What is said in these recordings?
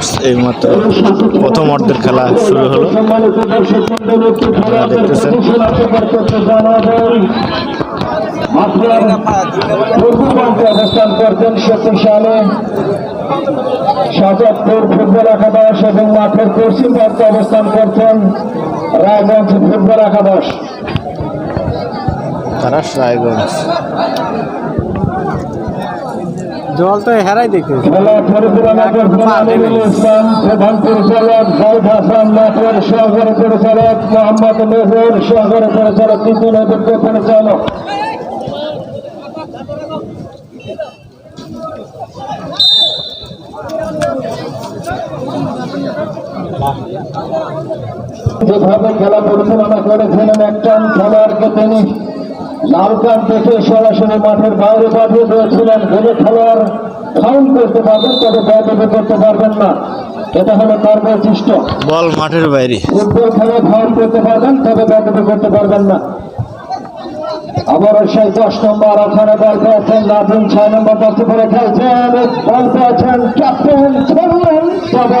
Viewers এই মাত্র প্রথম অর্ধের খেলা শুরু হলো। আপনারা দেখতেছেন। অবস্থান করছেন শক্তিশালী সাজাদপুর ফুটবল একাদশ এবং মাঠের পশ্চিম প্রান্তে অবস্থান করছেন রায়গঞ্জ ফুটবল একাদশ। তারা রায়গঞ্জ। জল তো হেরাই প্রধান পরিচালক জাহিদ হাসান সহকারী পরিচালক মোহাম্মদ মেহর সহকারী পরিচালক তিতুল অভিজ্ঞ পরিচালক যেভাবে খেলা পরিচালনা করেছিলেন একজন খেলোয়াড়কে তিনি লাল কার্ড দেখে সরাসরি মাঠের বাইরে পাঠিয়ে দিয়েছিলেন কোনো খেলোয়াড় ফাউল করতে পারবেন তবে ব্যাটিং করতে পারবেন না। এটা হলো তার বৈশিষ্ট্য। বল মাঠের বাইরে। ফুটবল খেলা ফাউল করতে পারবেন তবে ব্যাটিং করতে পারবেন না। আবারও সেই দশ নম্বর ওখানে বল পেয়েছেন নাজিম ছয় নম্বর দশে করে খেলছেন বল পেয়েছেন ক্যাপ্টেন খেললেন তবে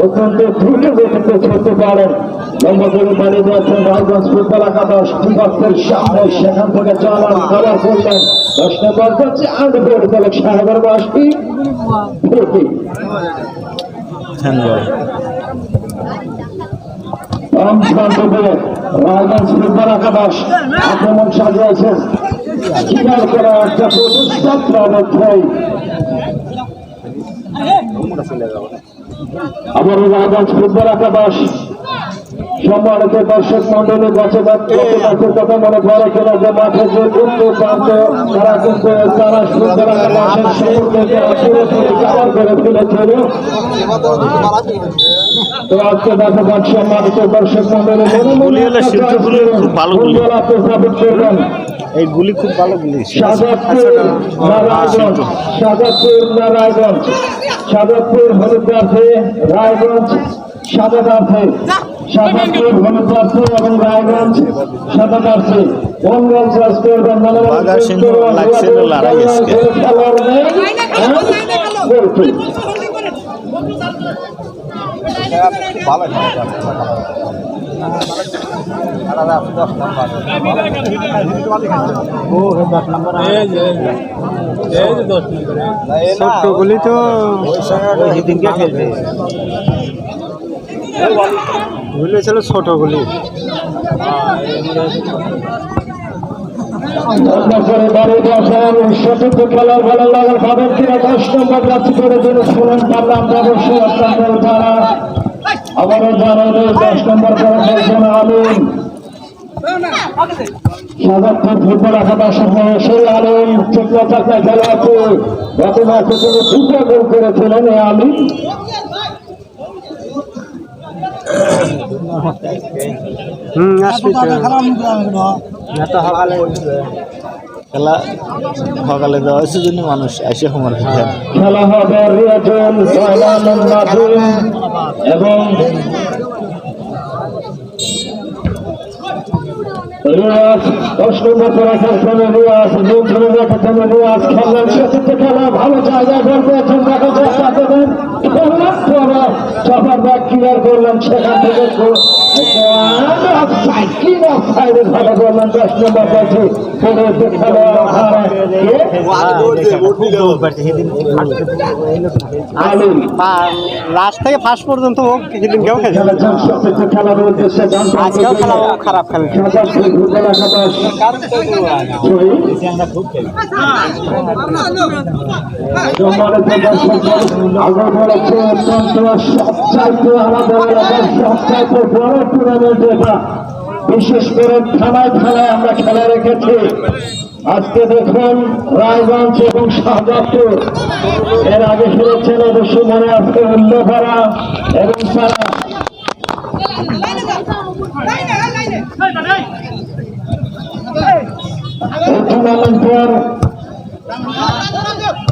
অত্যন্ত দ্রুত গতিতে ছুটতে পারেন। করে পালিয়ে দিয়েছেন রায়গঞ্জ ফুটবল একাদশ। বিপক্ষের সামনে সেখান থেকে চালান কভার করলেন দশ নম্বর যাচ্ছে আগে পরিচালক সাহেবের বয়সটি দিয়ে রায়গঞ্জ ফুটবল একাদশ। আক্রমণ সাজিয়েছে। স্বীকার করা একটা প্রতিষ্ঠাত্র অবস্থায় আবার রায়গঞ্জ ফুটবল একাদশ। সম্মানিত দর্শক মন্ডলী গত গতকালকের কথা মনে পড়ে খেলা যে মাঠে যে উত্তর প্রান্ত, তারা কিন্তু তারা একাদশের সম্পর্কে করে ফেলেছিল গুলি খুব ভালো গুলি। এই গুলি খুব ভালো গুলি সাজাদপুর নারায়ণগঞ্জ সাজাদপুর নারায়ণগঞ্জ সাজাদপুর হলুদার্থে রায়গঞ্জ সাদাদার্থে ছিল ছোট গুলি ভালো দশ নম্বর করে যিনি শুনেন তার নাম অবশ্যই আপনাদের তারা আবারও জানাই দশ নম্বর করে খেলছেন আলিম। সাজাদপুর ফুটবল একাদশ সেই আলিম চিকনা চাকনা খেলোয়াড়কে গত ম্যাচে তিনি দুটো গোল করেছিলেন এই আলিম। হুম আসবি তো। এত সকালে খেলা সকালে দেওয়া হয়েছে, জন্য মানুষ এসে হোমার খেলা হবে এবং রিয়াজ ক্লিয়ার করলেন সেখান থেকে সাইকেল অফ সাইডে ভালো করলেন দশ নম্বর পরে যে খেলোয়াড় আলিম লাস্ট থেকে ফার্স্ট পর্যন্ত ও সেদিন কেউ জানতে আজকেও খেলা খারাপ বলেছে সবচাইতে আমাদের সবচাইতে বড় টুর্নামেন্ট এটা। বিশেষ করে থানায় থানায় আমরা খেলা রেখেছি। আজকে দেখুন রায়গঞ্জ এবং শাহজাদপুর। এর আগে খেলেছেন অবশ্যই মনে আছে উল্লেখরা এবং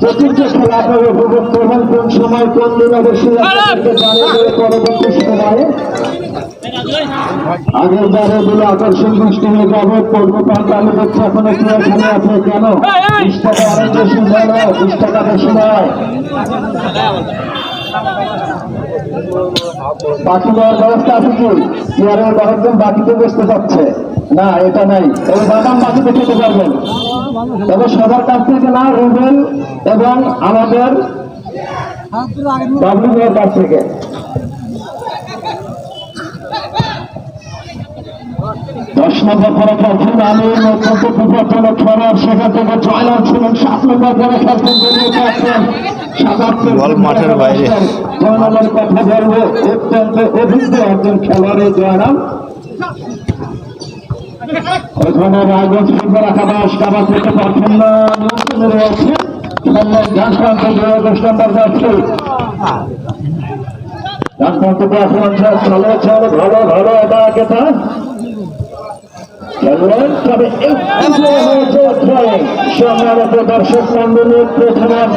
চতুর্থ খেলা আপনারা উপভোগ করবেন কোন সময়, কোন দিন অবশ্যই পরবর্তী সময়ে। আগের বারে গুলো আকর্ষণ দৃষ্টি হয়ে যাবে। পূর্ব প্রান্ত আমি দেখছি এখন একটু এখানে আছে। কেন? বিশ টাকা অনেক বেশি নয় বিশ টাকা বেশি নয় বাকি দেওয়ার ব্যবস্থা আছে কি? চেয়ারের বারোজন বাকিতে বসতে পারছে। না এটা নাই। তবে বাদাম বাকিতে খেতে পারবেন। তবে সবার কাছ থেকে না রুবেল এবং আমাদের বাবলু ভাইয়ের কাছ থেকে। দশ নম্বর করে খেলছেন আমি অত্যন্ত বিপজ্জনক খেলোয়াড় সেখান থেকে জয়লাভ ছিলেন সাত নম্বর বেরিয়ে যাচ্ছেন বল মাঠের বাইরে। জয়নামের কথা বলব অত্যন্ত অভিজ্ঞ একজন খেলোয়াড়ের ওখানে কাবার করতে পারছেন না নিয়ন্ত্রণে রয়েছে ঝাড়খণ্ড দুই দশ নম্বর যাচ্ছে ঝাড়খণ্ড ভালো ভালো এটা খেললেন তবে সম্মানিত দর্শক মন্ডলী প্রথমবার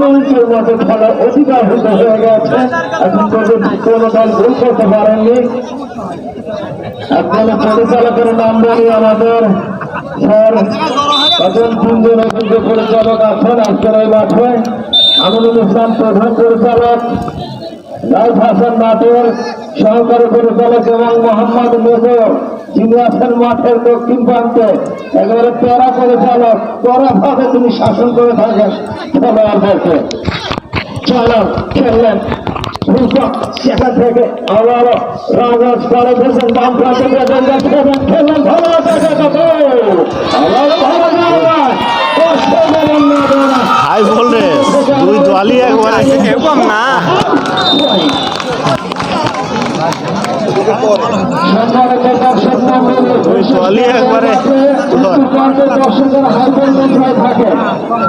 মিনিটের মতো খেলা অতিবাহিত হয়ে গেছে। এখন পর্যন্ত কোনো দল ভুল করতে পারেননি। একজন পরিচালকের নাম্বারই আমাদের স্যার। একজন তিনজন অভিজ্ঞ পরিচালক আছেন আজকের এই মাঠে। আমিনুল ইসলাম প্রধান পরিচালক রাইফ হাসান মাঠের সহকারী পরিচালক এবং মোহাম্মদ মেজর আছেন মাঠের দক্ষিণ প্রান্তে একেবারে প্যারা পরিচালক কড়া ভাবে তিনি শাসন করে থাকেন। খেলোয়াড়দেরকে চলো খেললেন। সেখান থেকে আবারও রাজস করে ফেলছেন বাম প্রান্তে খেলেন খেললেন ভালো আবারও ভালো জায়গা কষ্ট দেবেন না দেওয়া হাই ভোল্টেজ দুই দলই একবারে এরকম না। চলি একবারে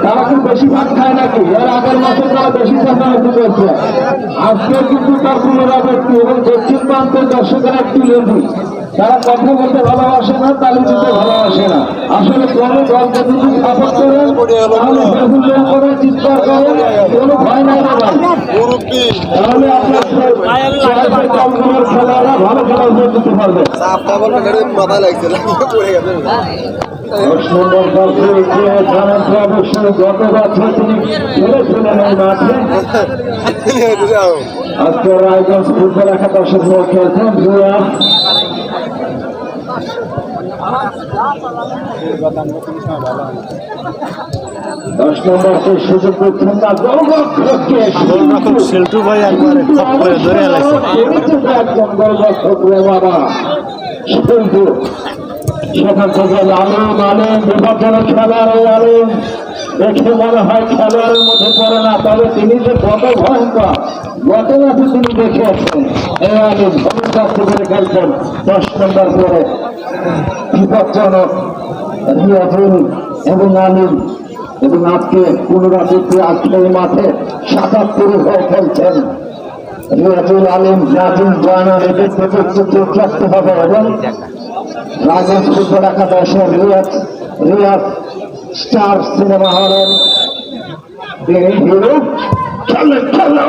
তারা খুব বেশি ভাত খায় নাকি? এর আগের মাসে তারা বেশি চাষাবাদি করছে। আজকে কিন্তু তার পুনরাবৃত্তি এবং দক্ষিণ প্রান্তের দর্শকেরা একটু লেবু। তারা কথা বলতে ভালোবাসে না তালি দিতে ভালোবাসে না। আসলে কোনো দলকে যদি সাপোর্ট করেন তাহলে বেহুল্য করে চিৎকার করেন কোনো ভয় নাই তাহলে আপনার আজকে রায়গঞ্জ ফুটবল একাদশের হয়ে খেলছেন দশ নম্বরকে সুযোগ না গোলরক্ষককে ভাই একবারে খপ করে ধরে গোলরক্ষক রে বাবা সেখান থেকে লালন আলেন বিপজ্জনক খেলার আলেন দেখে মনে হয় খেলোয়াড়ের মধ্যে পড়ে না তবে তিনি যে কত ভয়ঙ্কর গত মাসে তিনি দেখিয়েছেন এই আলেন ভবিষ্যৎ করে খেলছেন দশ নম্বর করে বিপজ্জনক রিয়াজুল এবং আলিম এবং আজকে পুনরাবৃত্তি আজকে এই মাঠে সাতাত্তর হয়ে খেলছেন। রিয়াজুল আলিম, নাজিম জয়নার এদের চোখ রাখতে হবে এবং Rajesh football Riyaz Riyaz star cinema হলের হিরো খেলে খেলে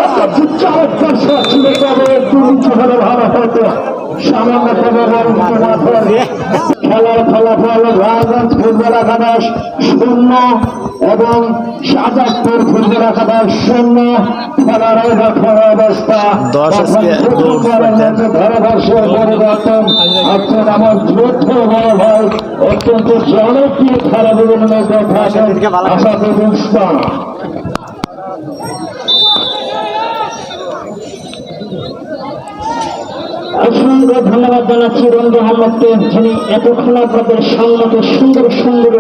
চমৎকার শট ছিল তবে নিচু হলে ভালো সামান্য খেলার ফলাফল রাজগঞ্জ ফুটবল একাদশ শূন্য এবং সাজাদপুর ফুটবল একাদশ শূন্য। খেলার অবস্থা। ধারাভাষ্যের পরিবর্তন। আছেন আমার যুদ্ধ বড় ভাই অত্যন্ত জনপ্রিয় খেলা বিভিন্ন থাকেন আসাদুল ইসলাম অসংখ্য ধন্যবাদ জানাচ্ছি রঞ্জু আহমদকে যিনি এতক্ষণ আপনাদের সংগত সুন্দর সুন্দর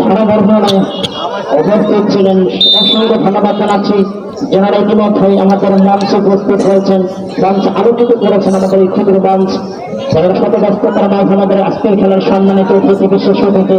ধারাবর্ণনায় উপস্থিত ছিলেন। অসংখ্য ধন্যবাদ জানাচ্ছি। যারা ইতিমধ্যে আমাদের মঞ্চে উপস্থিত হয়েছেন, মঞ্চ আলোকিত করেছেন আমাদের ক্ষুদ্র মঞ্চ। যারা শত ব্যস্ততার মাঝে আমাদের আজকের খেলার সম্মানিত অতিথি বিশেষ অতিথি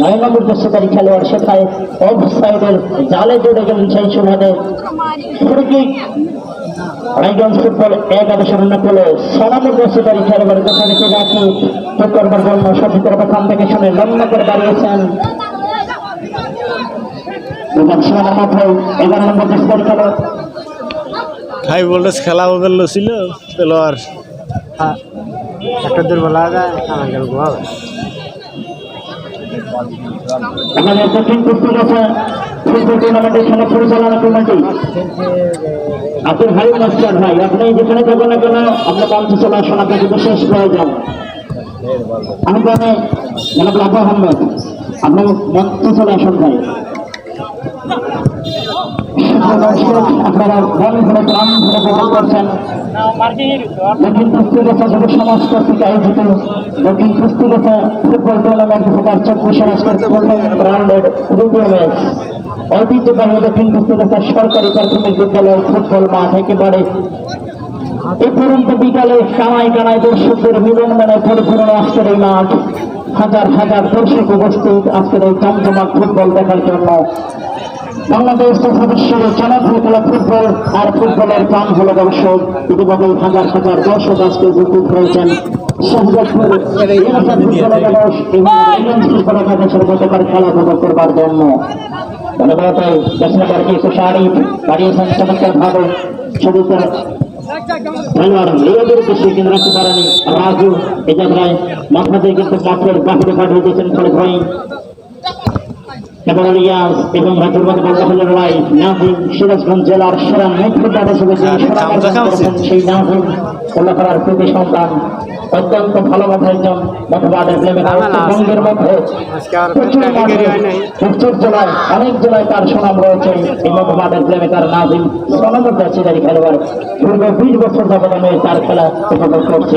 নয় নম্বর পেশাদারী খেলোয়াড় সেটাই অফ সাইডের জালে জুড়ে গেলেন সেই সুবাদে। রায়গঞ্জ ফুটবল একাদশের অন্য পেলে সনামের পেশাদারী খেলোয়াড় কোথা থেকে রাখি। ঠিক করবার জন্য সঠিক খান থেকে শুনে লম্বা করে দাঁড়িয়েছেন হাই ভোল্টেজ খেলা। ছিল পেলোয়ার একটা দুর্বল আমাদের কুস্তি আছে। পরিচালনা আপনার ভাই, আপনি না কেন আপনার মঞ্চ চলে আসুন আপনাকে বিশেষ প্রয়োজন আমি জানি, জনাব আবু আহমেদ আপনি মঞ্চ চলে আসুন ভাই। দক্ষিণ পুস্তিকা সরকারি প্রাথমিক বিদ্যালয় ফুটবল মাঠ একেবারে এ পর্যন্ত বিকালে কানায় কানায় দর্শকদের মিলন মেলায় পরিপূর্ণ আজকের এই মাঠ হাজার হাজার দর্শক উপস্থিত আজকের এই জমজমাট ফুটবল দেখার জন্য। বাংলাদেশ বিশ্বের খেলা ফুটবল আর ফুটবলের প্রাণ হল দর্শক। ইতিমধ্যে হাজার হাজার দর্শক আজকে উপস্থিত হয়েছেন ধন্যবাদ রাজু এই যাত্রায় মাথা দিয়ে কিন্তু মাঠের বাহিরে পাঠিয়ে দিয়েছেন ফলে ভয় রিয়াজ এবং সিরাজগঞ্জ জেলার সেরা সেই সন্তান। অত্যন্ত ভালো একজন মধ্যে প্রচুর জেলায় অনেক জেলায় তার সুনাম রয়েছে। এই মতবাদের প্রেমিকার নাজিম সনমত যাচ্ছিদারি খেলোয়াড়। দীর্ঘ বিশ বছর যাবত আমি তার খেলা উপভোগ করছি।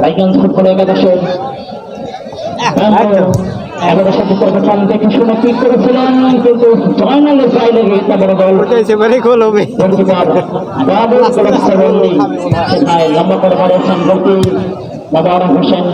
রাইগঞ্জ ফুটবল একাদশের একাদশে প্রথম দেখে শুনে কিক করেছিলেন কিন্তু জয়নালের লেগে একটা বড় সেখানে লম্বা করে হোসেন।